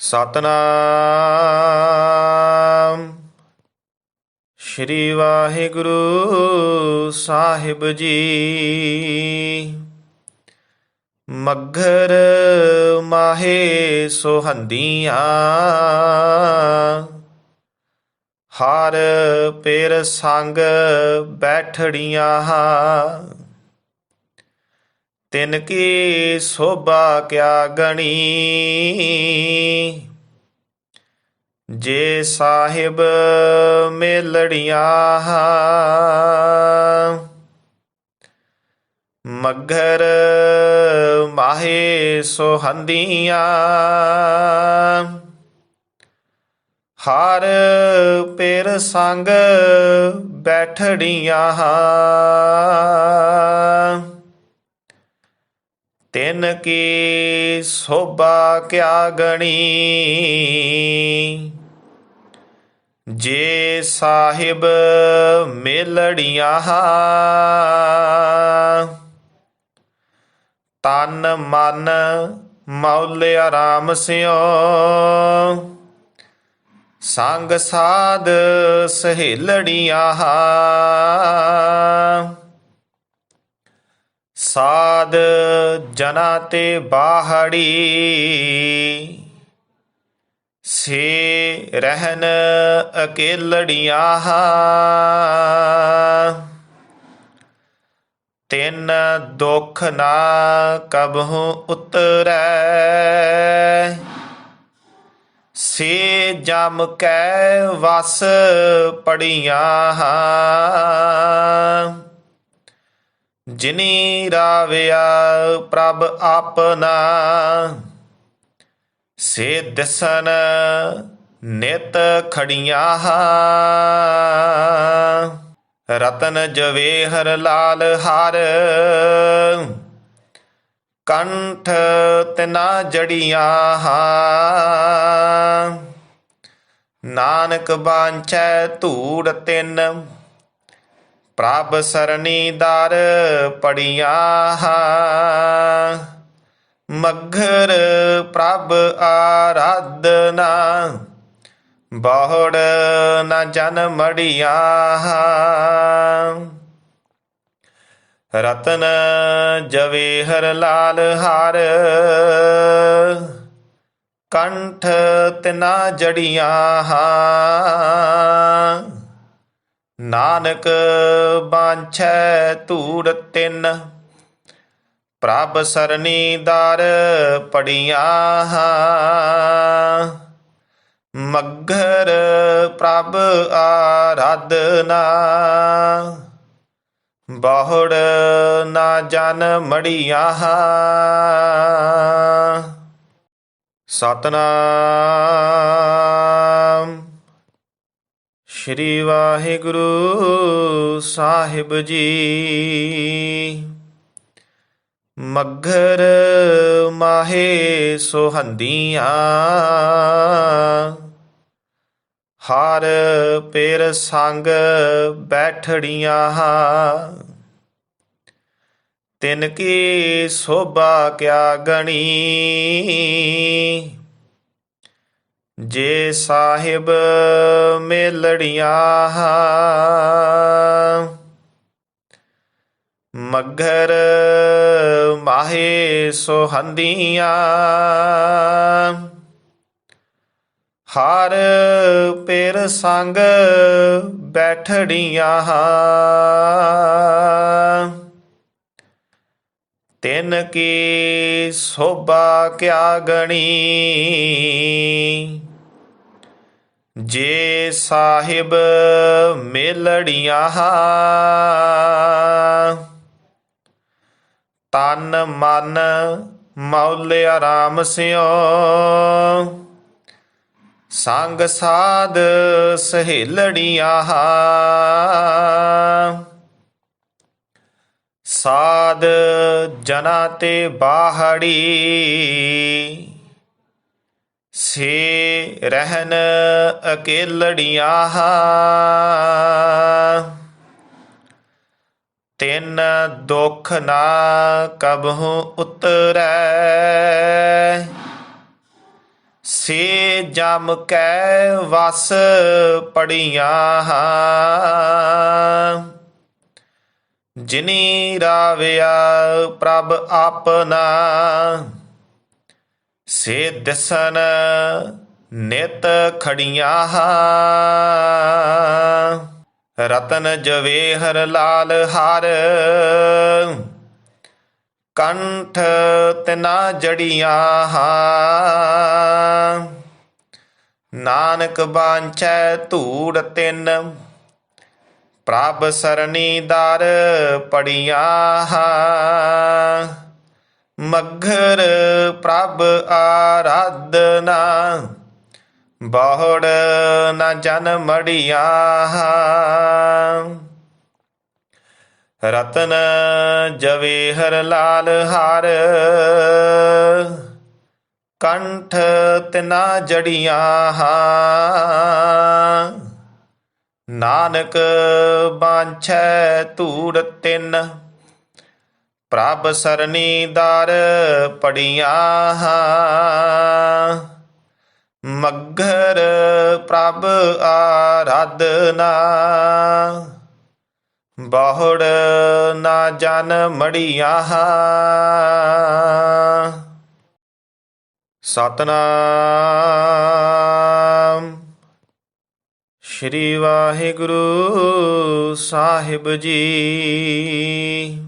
ਸਤਨਾਮ। ਸ਼੍ਰੀ ਵਾਹਿਗੁਰੂ ਸਾਹਿਬ ਜੀ। ਮੱਘਰ ਮਾਹੇ ਸੁਹੰਦੀਆਂ। ਹਰ ਪੇਰ ਸੰਗ ਬੈਠੜੀਆਂ। ਤਿਨ ਕੀ ਸੋਭਾ ਕਿਆ ਗਣੀ? ਜੇ ਸਾਹਿਬ ਮੇਲੜੀਆਂ ਮਗਰ ਮਾਹੇ ਸੋਹੰਦੀਆਂ, ਹਰ ਪੇਰ ਸੰਗ ਬੈਠੜੀਆਂ। ਤਿਨ ਕੀ ਸੋਭਾ ਕਿਆ ਗਣੀ? ਜੇ ਸਾਹਿਬ ਮੇਲੜੀਆਂ ਤਨ ਮਨ ਮੌਲ ਆਰਾਮ ਸਿਓ। ਸੰਗ ਸਾਧ ਸਹੇਲੜੀਆਂ ਸਾਧ ਜਨਾ ਤੇ ਬਾਹੜੀ। ਸੇ ਰਹਿਨ ਅਕੇਲੜੀਆਂ। ਤਿੰਨ ਦੁਖ ਨਾ ਕਬਹੁ ਉਤਰੈ। ਸੇ ਜਮ ਕੈ ਵਸ ਪੜੀਆਂ। ਜਿਨੀ ਰਾਵਿਆ ਪ੍ਰਭ ਆਪਨਾ ਸੇ ਦਸਨ ਨਿਤ ਖੜੀਆਂ ਰਤਨ ਜਵੇਹਰ ਲਾਲ ਹਾਰ। ਕੰਠ ਤਿਨਾ ਜੜੀਆਂ ਨਾਨਕ ਬਾਂਚੈ ਧੂੜ ਤਿੰਨ। ਪ੍ਰਭ ਸਰਣੀ ਦਰ ਪੜੀਆਂ ਮਗਰ ਪ੍ਰਭ ਆਰਾਧਨਾ ਬਹੁੜ ਨ ਜਨ ਮੜੀਆਂ ਰਤਨ ਜਵੇਹਰ ਲਾਲ ਹਾਰ ਕੰਠ ਤਿਨਾ ਜੜੀਆਂ ਨਾਨਕ ਬਾਂਛੈ ਧੂੜ ਤਿੰਨ, ਪ੍ਰਭ ਸਰਣੀ ਦਰ ਪੜੀਆਂ ਮਗਰ ਪ੍ਰਭ ਆਰਾਧਨਾ, ਬਹੁੜ ਨਾ ਜਨ ਮੜੀਆਂ ਸਤਨਾਮ। ਸ਼੍ਰੀ ਵਾਹਿਗੁਰੂ ਸਾਹਿਬ ਜੀ। ਮਗਰ ਮਾਹੇ ਸੁਹੰਦੀਆਂ, ਹਰ ਪੇਰ ਸੰਗ ਬੈਠੜੀਆਂ, ਤਿਨ ਕੀ ਸੋਭਾ ਕਿਆ ਗਣੀ। ਜੇ ਸਾਹਿਬ ਮੇਲੜੀਆਂ ਮਗਰ ਮਾਹੇ ਸੁਹੰਦੀਆਂ, ਹਰ ਪੇਰ ਸੰਗ ਬੈਠੜੀਆਂ, ਤਿਨ ਕੀ ਸੋਭਾ ਕਿਆ ਗਣੀ ਜੇ ਸਾਹਿਬ ਮੇਲੜੀਆਂ ਤਨ ਮਨ ਮੌਲ ਆਰਾਮ ਸਿਓ, ਸੰਗ ਸਾਧ ਸਹੇਲੜੀਆਂ, ਸਾਧ ਜਨਾ ਤੇ ਬਾਹੜੀ ਸੇ ਰਹਿਨ ਅਕੇਲੜੀਆਂ ਤਿੰਨ ਦੁਖ ਨਾ ਕਬਹੁ ਉਤਰੈ। ਸੇ ਜਮ ਕੈ ਵਸ ਪੜੀਆਂ ਜਿਨੀ ਰਾਵਿਆ ਪ੍ਰਭ ਆਪਨਾ ਸੇ ਦਿਸਨ ਨਿਤ ਖੜੀਆਂ। ਰਤਨ ਜਵੇਹਰ ਲਾਲ ਹਾਰ। ਕੰਠ ਤਿਨਾ ਜੜੀਆਂ। ਨਾਨਕ ਬਾਂਚੈ ਧੂੜ ਤਿੰਨ। ਪ੍ਰਭ ਸਰਣੀ ਦਰ ਪੜੀਆਂ। ਮਗਰ ਪ੍ਰਭ ਆਰਾਧਨਾ। ਬਹੁੜ ਨ ਜਨ ਮੜੀਆਂ ਰਤਨ ਜਵੇਹਰ ਲਾਲ ਹਾਰ। ਕੰਠ ਤਿਨਾ ਜੜੀਆਂ ਨਾਨਕ ਬਾਂਛੈ ਧੂੜ ਤਿੰਨ। ਪ੍ਰਭ ਸਰਣੀ ਦਰ ਪੜੀਆਂ ਮਗਰ ਪ੍ਰਭ ਆਰਾਧਨਾ। ਬਹੁੜ ਨਾ ਜਨ ਮੜੀਆਂ ਸਤਨਾਮ। ਸ਼੍ਰੀ ਵਾਹਿਗੁਰੂ ਸਾਹਿਬ ਜੀ।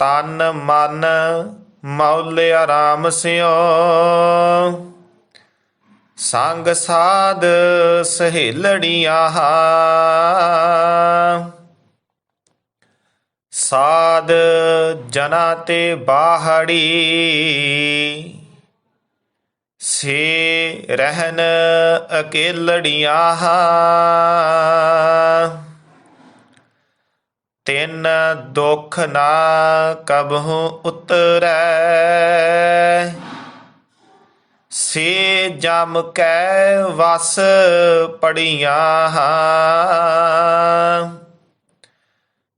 ਤਨ ਮਨ ਮੌਲ ਆਰਾਮ ਸਿਓ। ਸੰਗ ਸਾਧ ਸਹੇਲੜੀਆਂ ਸਾਧ ਜਨਾ ਤੇ ਬਾਹੜੀ ਸੇ ਰਹਿਨ ਅਕੇਲੜੀਆਂ। ਤਿੰਨ ਦੁਖ ਨਾ ਕਬਹੂ ਉਤਰੈ। ਸੇ ਜਮ ਕੈ ਵਸ ਪੜੀਆਂ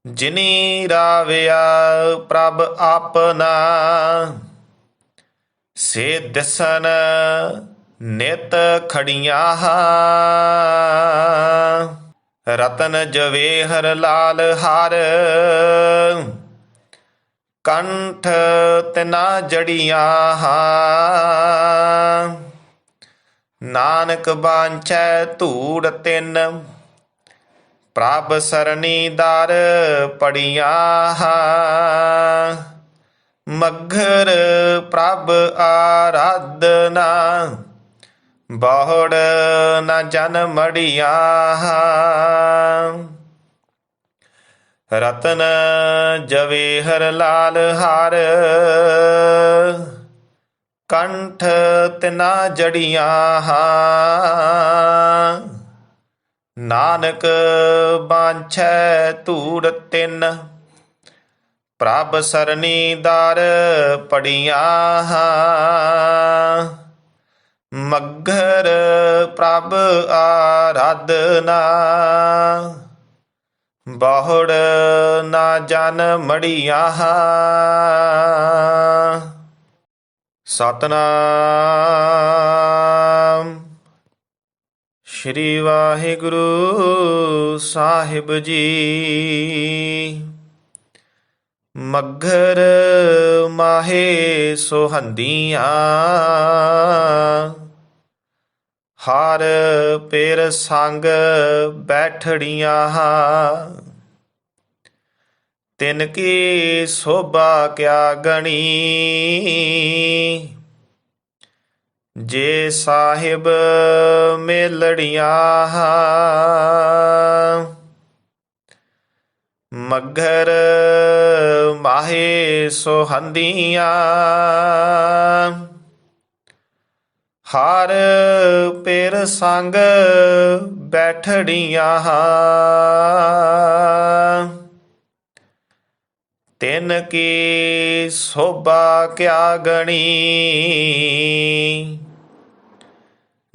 ਜਿਨੀ ਰਾਵਿਆ ਪ੍ਰਭ ਆਪਨਾ ਸੇ ਦਿਸਨ ਨਿਤ ਖੜੀਆਂ ਹਾਂ। ਰਤਨ ਜਵੇਹਰ ਲਾਲ ਹਾਰ। ਕੰਠ ਤਿਨਾ ਜੜੀਆਂ ਨਾਨਕ ਬਾਂਚੈ ਧੂੜ ਤਿੰਨ। ਪ੍ਰਭ ਸਰਣੀ ਦਰ ਪੜੀਆਂ ਮਗਰ ਪ੍ਰਭ ਆਰਾਧਨਾ। ਬਹੁੜ ਨ ਜਨ ਮੜੀਆਂ ਰਤਨ ਜਵੇਹਰ ਲਾਲ ਹਾਰ। ਕੰਠ ਤਿਨਾ ਜੜੀਆਂ ਨਾਨਕ ਬਾਂਛੈ ਧੂੜ ਤਿੰਨ। ਪ੍ਰਭ ਸਰਣੀ ਦਰ ਪੜੀਆਂ ਮਗਰ ਪ੍ਰਭ ਆਰਾਧਨਾ। ਬਹੁੜ ਨਾ ਜਨ ਮੜੀਆਂ। ਸਤਨਾਮ। ਸ਼੍ਰੀ ਵਾਹਿਗੁਰੂ ਸਾਹਿਬ ਜੀ। ਮਗਰ ਮਾਹੇ ਸੁਹੰਦੀਆਂ। ਹਰ ਪੇਰ ਸੰਗ ਬੈਠੜੀਆਂ ਤਿਨ ਕੀ ਸੋਭਾ ਕਿਆ ਗਣੀ। ਜੇ ਸਾਹਿਬ ਮੇਲੜੀਆਂ ਮਗਰ ਮਾਹੇ ਸੋਹੰਦੀਆਂ। ਹਰ ਪੇਰ ਸੰਗ ਬੈਠੜੀਆਂ ਹਾਂ ਤਿਨ ਕੀ ਸੋਭਾ ਕਿਆ ਗਣੀ?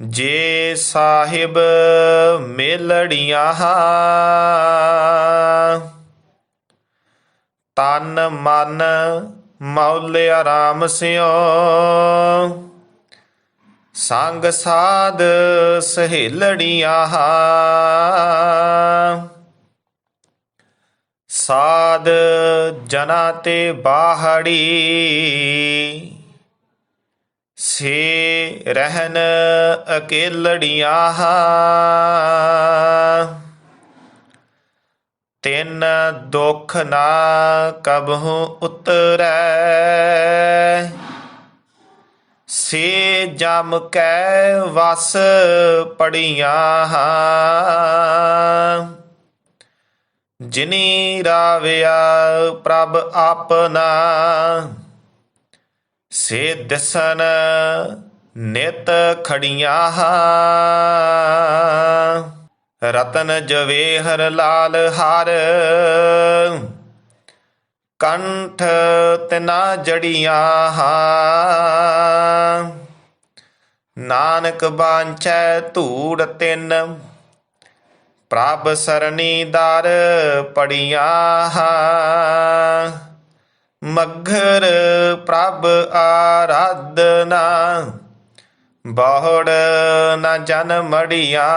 ਜੇ ਸਾਹਿਬ ਮੇਲੜੀਆਂ ਤਨ ਮਨ ਮੌਲ ਆਰਾਮ ਸਿਓ ਸੰਗ ਸਾਧ ਸਹੇਲੜੀਆਂ ਸਾਧ ਜਨਾ ਤੇ ਬਾਹੜੀ ਸੇ ਰਹਿਨ ਅਕੇਲੜੀਆਂ ਤਿੰਨ ਦੁਖ ਨਾ ਕਬਹੂ ਉਤਰੈ ਸੇ ਜਮ ਕੈ ਵਸ ਪੜੀਆਂ ਹਾਂ। ਜਿਨੀ ਰਾਵਿਆ ਪ੍ਰਭ ਆਪਨਾ ਸੇ ਦਿਸਨ ਨਿਤ ਖੜੀਆਂ ਹਾਂ। ਰਤਨ ਜਵੇਹਰ ਲਾਲ ਹਰ ਕੰਠ ਤਿਨਾ ਜੜੀਆਂ ਨਾਨਕ ਬਾਂਚੈ ਧੂੜ ਤਿੰਨ, ਪ੍ਰਭ ਸਰਣੀ ਦਰ ਪੜੀਆਂ ਮਗਰ ਪ੍ਰਭ ਆਰਾਧਨਾ, ਬਹੁੜ ਨ ਜਨ ਮੜੀਆਂ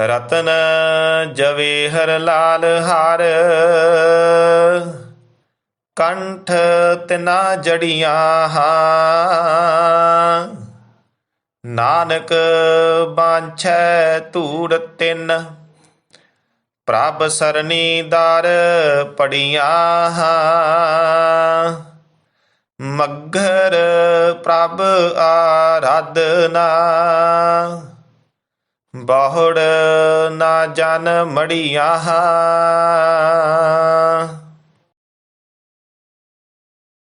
ਰਤਨ ਜਵੇ ਹਰ ਲਾਲ ਹਾਰ। ਕੰਠ ਤਿਨਾ ਜੜੀਆਂ ਹਾਂ। ਨਾਨਕ ਬਾਂਛੈ ਧੂੜ ਤਿੰਨ। ਪ੍ਰਭ ਸਰਣੀ ਦਰ ਪੜੀਆਂ ਮਗਰ ਪ੍ਰਭ ਆਰਾਧਨਾ। ਬਹੁੜ ਨਾ ਜਨ ਮੜੀਆਂ।